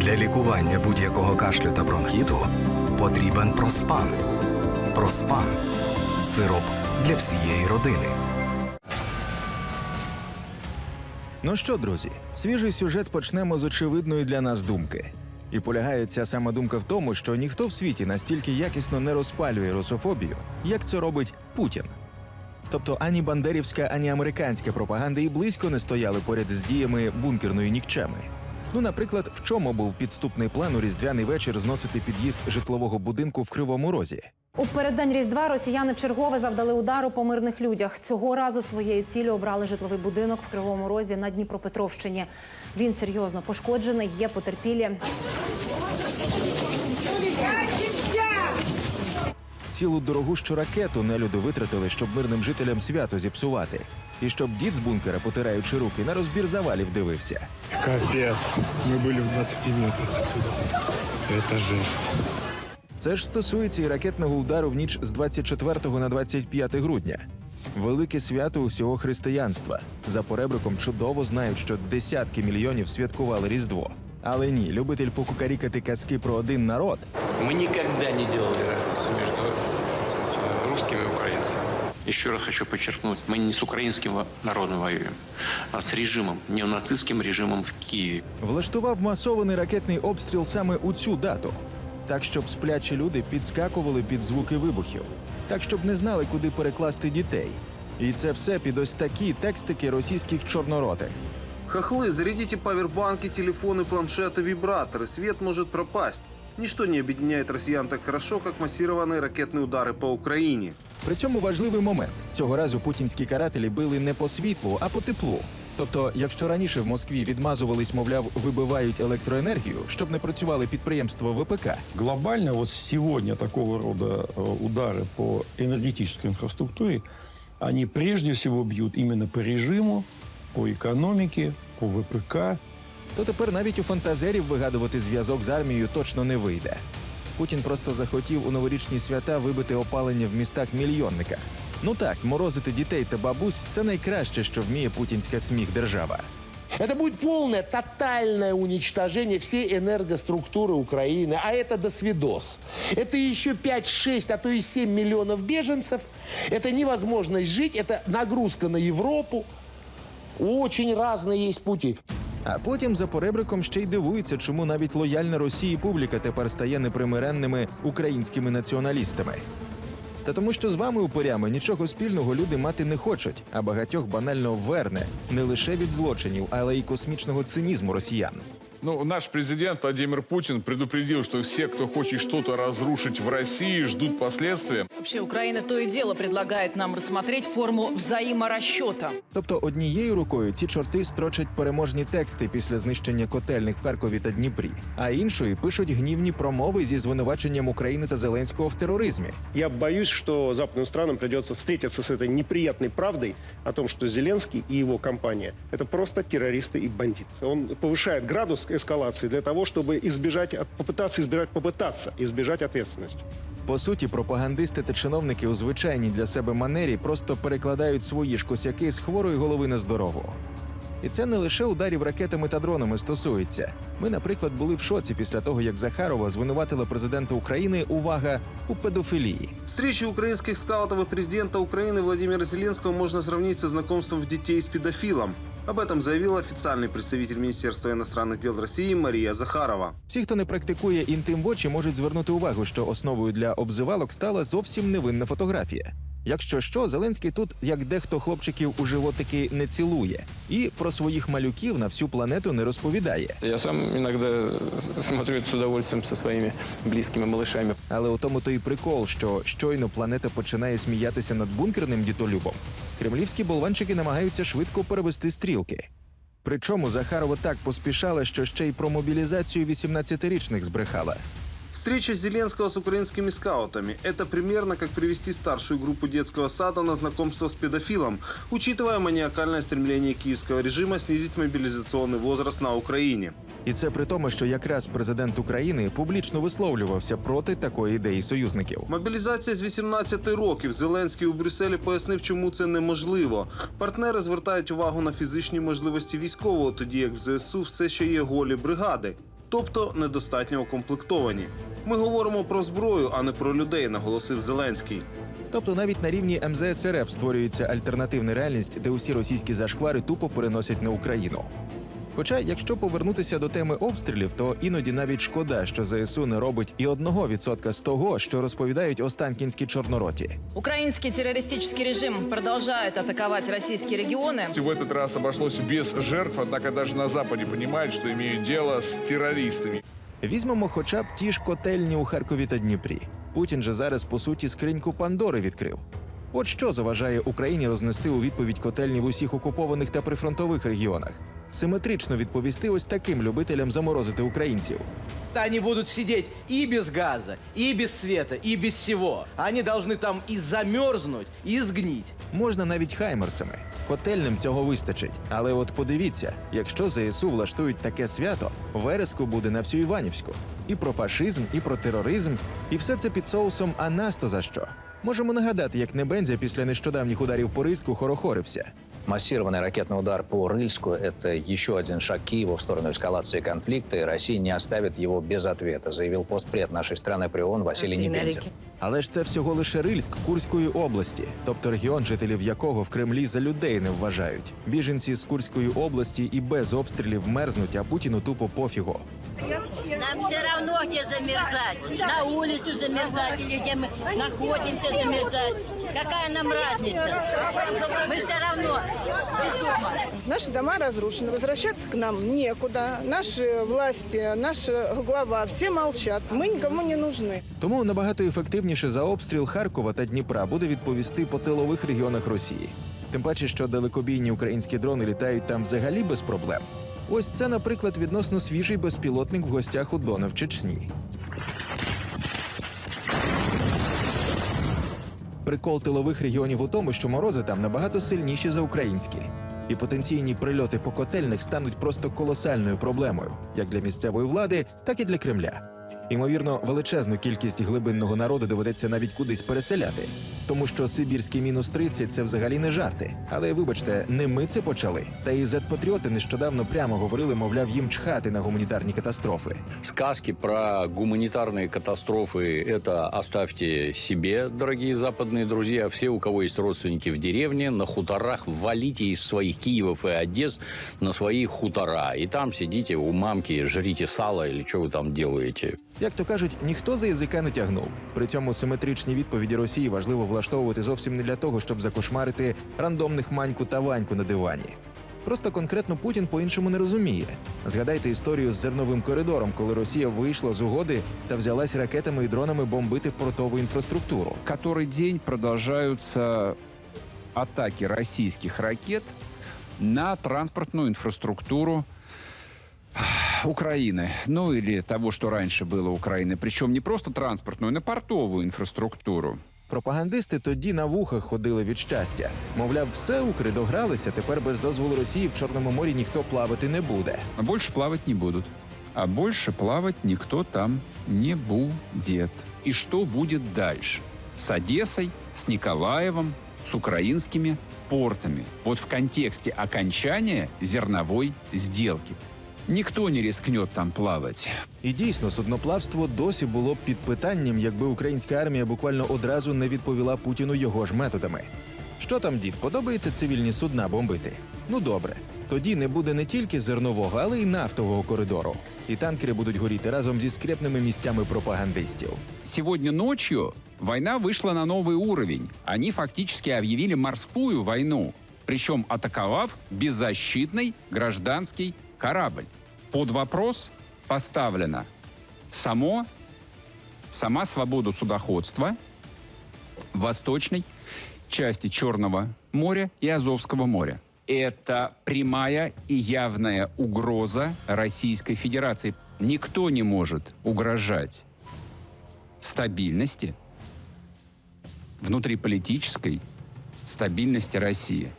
Для лікування будь-якого кашлю та бронхіту потрібен проспан. Проспан сироп для всієї родини. Ну що, друзі, свіжий сюжет почнемо з очевидної для нас думки. І полягає ця сама думка в тому, що ніхто в світі настільки якісно не розпалює русофобію, як це робить Путін. Тобто ані бандерівська, ані американська пропаганда і близько не стояли поряд з діями бункерної нікчеми. Ну, наприклад, в чому був підступний план у різдвяний вечір зносити під'їзд житлового будинку в Кривому Розі? У переддень Різдва росіяни чергове завдали удару по мирних людях. Цього разу своєю ціллю обрали житловий будинок в Кривому Розі на Дніпропетровщині. Він серйозно пошкоджений, є потерпілі. Цілу дорогущу ракету нелюди витратили, щоб мирним жителям свято зіпсувати, і щоб дід з бункера, потираючи руки, на розбір завалів дивився. Капец. Мы были в 20 метрах отсюда. Это жесть. Це ж стосується і ракетного удару в ніч з 24 на 25 грудня. Велике свято усього християнства. За поребриком чудово знають, що десятки мільйонів святкували Різдво. Але ні, любитель покукарікати казки про один народ Мы никогда не делали разницу между э, русскими и украинцами. Еще раз хочу подчеркнуть, мы не с украинским во- народом воюем, а с режимом, неонацистским режимом в Киеве. влаштував масований ракетний обстріл саме у цю дату, так щоб сплячі люди підскакували під звуки вибухів, так щоб не знали, куди перекласти дітей. І це все під ось такі текстики російських чорноротих. Хохлы, зарядите павербанки, телефоны, планшеты, вибраторы. Свет может пропасть. Ничто не объединяет россиян так хорошо, как массированные ракетные удары по Украине. При цьому важливий момент: цього разу путінські карателі били не по світлу, а по теплу. Тобто, якщо раніше в Москві відмазувались, мовляв, вибивають електроенергію, щоб не працювали підприємства ВПК, Глобально вот сегодня такого рода э, удары по энергетической инфраструктуре, они прежде всего бьют именно по режиму, по экономике, по ВПК. то тепер навіть у фантазерів вигадувати зв'язок з армією точно не вийде. Путін просто захотів у новорічні свята вибити опалення в містах-мільйонниках. Ну так, морозити дітей та бабусь це найкраще, що вміє путінська сміх держава. Это будет полное, тотальное уничтожение всей энергоструктуры Украины, а это досвидос. Это еще 5, 6, а то и 7 миллионов беженцев. Это невозможность жить, это нагрузка на Европу. Очень разные есть пути. А потім за поребриком ще й дивуються, чому навіть лояльна Росії публіка тепер стає непримиренними українськими націоналістами. Та тому, що з вами упорями нічого спільного люди мати не хочуть, а багатьох банально верне не лише від злочинів, але й космічного цинізму росіян. Ну, наш президент Владимир Путин предупредил, что все, кто хочет что-то разрушить в России, ждут последствия. Вообще Украина то и дело предлагает нам рассмотреть форму взаиморасчета. Тобто однією рукою ці чорти строчать переможні тексти після знищення котельних в Харкові та Дніпрі, а іншою пишуть гнівні промови зі звинуваченням України та Зеленського в тероризмі. Я боюсь, что западным странам придется встретиться с этой неприятной правдой о том, что Зеленский и его компания – это просто террористы и бандиты. Он повышает градус эскалации для того, чтобы избежать, от- попытаться избежать, попытаться избежать ответственности. По суті, пропагандисти та чиновники у звичайній для себе манері просто перекладають свої ж косяки з хворої голови на здорову. І це не лише ударів ракетами та дронами стосується. Ми, наприклад, були в шоці після того, як Захарова звинуватила президента України увага у педофілії. Встречи украинских скаутов и президента Украины Владимира Зеленского можно сравнить со знакомством детей с педофилом. Об этом заявил официальный представитель Министерства иностранных дел России Мария Захарова. Всі, хто не практикує інтим в очі, можуть звернути увагу, що основою для обзивалок стала зовсім невинна фотографія. Якщо що, Зеленський тут, як дехто хлопчиків у животики не цілує, і про своїх малюків на всю планету не розповідає. Я сам иногда смотрю с удовольствием со своими близкими малышами. Але у тому то і прикол, що щойно планета починає сміятися над бункерним дітолюбом. Кремлівські болванчики намагаються швидко перевести стрілки. Причому Захарова так поспішала, що ще й про мобілізацію 18-річних збрехала. Встреча Зеленского с украинскими скаутами – это примерно как привести старшую группу детского сада на знакомство с педофилом, учитывая маниакальное стремление киевского режима снизить мобилизационный возраст на Украине. І це при тому, що якраз президент України публічно висловлювався проти такої ідеї союзників. Мобілізація з 18 років. Зеленський у Брюсселі пояснив, чому це неможливо. Партнери звертають увагу на фізичні можливості військового, тоді як в ЗСУ все ще є голі бригади. тобто недостатньо укомплектовані. Ми говоримо про зброю, а не про людей, наголосив Зеленський. Тобто навіть на рівні МЗС РФ створюється альтернативна реальність, де усі російські зашквари тупо переносять на Україну. Хоча, якщо повернутися до теми обстрілів, то іноді навіть шкода, що ЗСУ не робить і одного відсотка з того, що розповідають останкінські чорнороті. Украинский террористический режим продолжает атаковать российские регионы. В этот раз обошлось без жертв, однако даже на Западе понимают, что имеют дело с террористами. Візьмемо хоча б ті ж котельні у Харкові та Дніпрі. Путін же зараз по суті скриньку Пандори відкрив. От що заважає Україні рознести у відповідь котельні в усіх окупованих та прифронтових регіонах. Симетрично відповісти ось таким любителям заморозити українців. Они будут сидеть и без газа, и без света, и без всего. Они должны там и замерзнуть, и сгнить. Можна навіть хаймерсами. Котельним цього вистачить. Але от подивіться, якщо ЗСУ влаштують таке свято, вереску буде на всю Іванівську. І про фашизм, і про тероризм, і все це під соусом «А нас то за що. Можемо нагадати, як Небензя після нещодавніх ударів по Рильську хорохорився. Массированный ракетный удар по Рыльску – это еще один шаг Киева в сторону эскалации конфликта, и Россия не оставит его без ответа, заявил постпред нашей страны при ООН Василий Небензин. Але ж це всього лише Рильськ Курської області, тобто регіон, жителів якого в Кремлі за людей не вважають. Біженці з Курської області і без обстрілів мерзнуть, а Путіну тупо пофігу. Нам все равно где замерзать. На улице замерзать или где мы находимся замерзать. Какая нам разница? Мы все равно без дома. Наши дома разрушены, возвращаться к нам некуда. Наши власти, наша глава, все молчат. Мы никому не нужны. Тому набагато ефективніше за обстріл Харкова та Дніпра буде відповісти по тилових регіонах Росії. Тим паче, що далекобійні українські дрони літають там взагалі без проблем. Ось це, наприклад, відносно свіжий безпілотник в гостях у Дона в Чечні. Прикол тилових регіонів у тому, що морози там набагато сильніші за українські. І потенційні прильоти по котельних стануть просто колосальною проблемою, як для місцевої влади, так і для Кремля. Ймовірно, величезну кількість глибинного народу доведеться навіть кудись переселяти, тому що сибірський мінус 30 – це взагалі не жарти. Але вибачте, не ми це почали. Та і зет-патріоти нещодавно прямо говорили, мовляв, їм чхати на гуманітарні катастрофи. Сказки про гуманитарные катастрофы – это оставьте себе, дорогие западные друзья. Все, у кого есть родственники в деревне, на хуторах, валите из своих Киевов и Одесс на свои хутора. И там сидите у мамки, жрите сало или что вы там делаете. Як то кажуть, ніхто за язика не тягнув. При цьому симетричні відповіді Росії важливо влаштовувати зовсім не для того, щоб закошмарити рандомних маньку та ваньку на дивані. Просто конкретно Путін по-іншому не розуміє. Згадайте історію з зерновим коридором, коли Росія вийшла з угоди та взялась ракетами і дронами бомбити портову інфраструктуру. Который день продолжаются атаки российских ракет на транспортную инфраструктуру Украины, ну или того, что раньше было Украины, причем не просто транспортную, на портовую инфраструктуру. Пропагандисти тоді на вухах ходили від щастя. Мовляв, все укри догралися. Тепер без дозволу Росії в Чорному морі ніхто плавати не буде. А больше плавать не будут. А больше плавать никто там не будет. И что будет дальше? С Одессой, с Николаевым, с украинскими портами. Вот в контексте окончания зерновой сделки. Никто не рискнет там плавать. І дійсно, судноплавство досі було б під питанням, якби українська армія буквально одразу не відповіла Путіну його ж методами. Що там, дід, подобається цивільні судна бомбити? Ну добре. Тоді не буде не тільки зернового, але й нафтового коридору. І танкери будуть горіти разом зі скрепними місцями пропагандистів. Сегодня ночью война вышла на новый уровень. Они фактически объявили морскую войну, причем атаковав беззащитный гражданский корабль. Под вопрос поставлена само, сама свобода судоходства в восточной части Черного моря и Азовского моря. Это прямая и явная угроза Российской Федерации. Никто не может угрожать стабильности, внутриполитической стабильности России.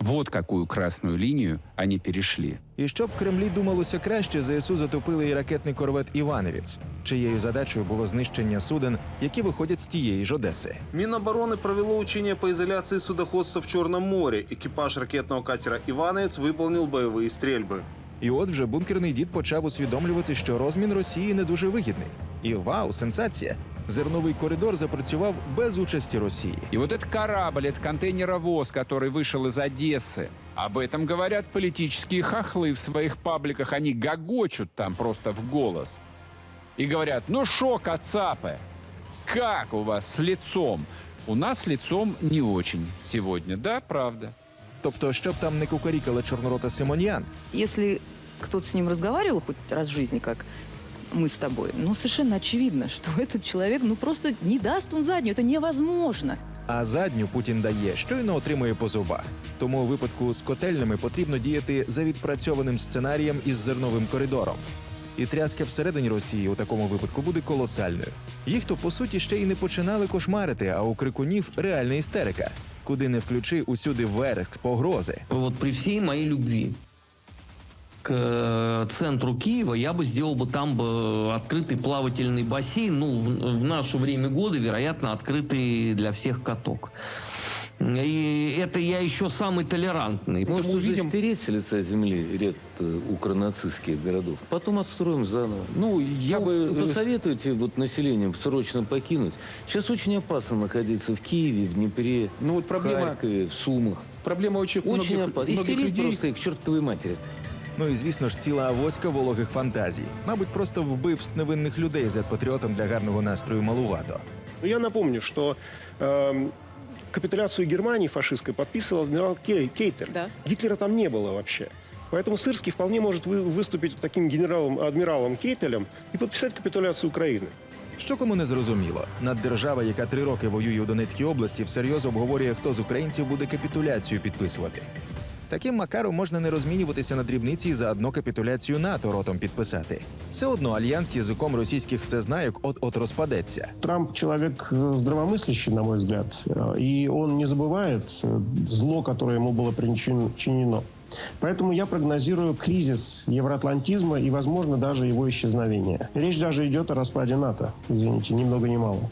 Вот какую красную линию они перешли. І щоб в Кремлі думалося краще, ЗСУ затопили і ракетний корвет Іваневець, чиєю задачею було знищення суден, які виходять з тієї ж Одеси. Минобороны провело учение по изоляции судоходства в Черном море. Экипаж ракетного катера «Ивановец» выполнил боевые стрельбы. І от вже бункерний дід почав усвідомлювати, що розмін Росії не дуже вигідний. І вау, сенсація! Зерновий коридор запрацював без участі Росії. И вот этот корабль, этот контейнеровоз, который вышел из Одессы, об этом говорят политические хохлы в своих пабликах. Они гогочут там просто в голос. И говорят, ну шо, кацапы, как у вас с лицом? У нас с лицом не очень сегодня, да, правда? Тобто, щоб там не кукарікала чорнорота Симоньян, Если кто-то с ним разговаривал хоть раз в жизни, как мы с тобой, ну, совершенно очевидно, что этот человек, ну, просто не даст он заднюю. Это невозможно. а задню Путін дає, щойно отримує по зубах. Тому у випадку з котельнями потрібно діяти за відпрацьованим сценарієм із зерновим коридором. І тряска всередині Росії у такому випадку буде колосальною. Їх то по суті ще й не починали кошмарити, а у крикунів реальна істерика. Куди не включи усюди вереск, погрози. Вот при всей моей любви К э, центру Киева я бы сделал бы там бы открытый плавательный бассейн, ну, в, в наше время года, вероятно, открытый для всех каток. И это я еще самый толерантный. Может, Мы уже увидим- стереть с лица земли ряд э, укронацистских городов. Потом отстроим заново. Ну, я бы... Посоветуйте вот населением срочно покинуть. Сейчас очень опасно находиться в Киеве, в Днепре, Ну вот проблема- в Харькове, в Сумах. Проблема очень, Очень многих, опасно. многих Истерить людей. просто их к чертовой матери. Ну і звісно ж, ціла авоська вологих фантазій. Мабуть, просто вбивств невинних людей з патріотом для гарного настрою малувато. Но я напомню, что эм, капитуляцию Германии фашистской подписывал адмирал Кей- Кейтель. Да. Гитлера там не было вообще. Поэтому Сырский вполне может вы- выступить таким генералом, адмиралом Кейтелем и подписать капитуляцию Украины. Що кому не зрозуміло, наддержава, яка три роки воює у Донецькій області, всерйоз обговорює, хто з українців буде капітуляцію підписувати. Таким макаром можна не розмінюватися на дрібниці і заодно капітуляцію НАТО ротом підписати. Все одно альянс язиком російських всезнайок от-от розпадеться. Трамп человек э, здравомыслящий, на мой взгляд, э, и он не забывает э, зло, которое ему было причинено. Поэтому я прогнозирую кризис евроатлантизма и, возможно, даже его исчезновение. Речь даже идет о распаде НАТО, извините, ни много ни мало.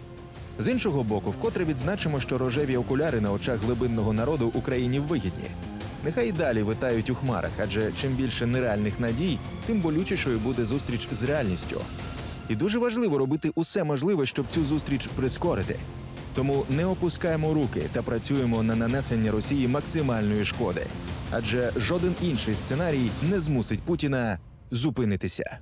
З іншого боку, вкотре відзначимо, що рожеві окуляри на очах глибинного народу Україні вигідні. Нехай і далі витають у хмарах, адже чим більше нереальних надій, тим болючішою буде зустріч з реальністю. І дуже важливо робити усе можливе, щоб цю зустріч прискорити. Тому не опускаємо руки та працюємо на нанесення Росії максимальної шкоди. Адже жоден інший сценарій не змусить Путіна зупинитися.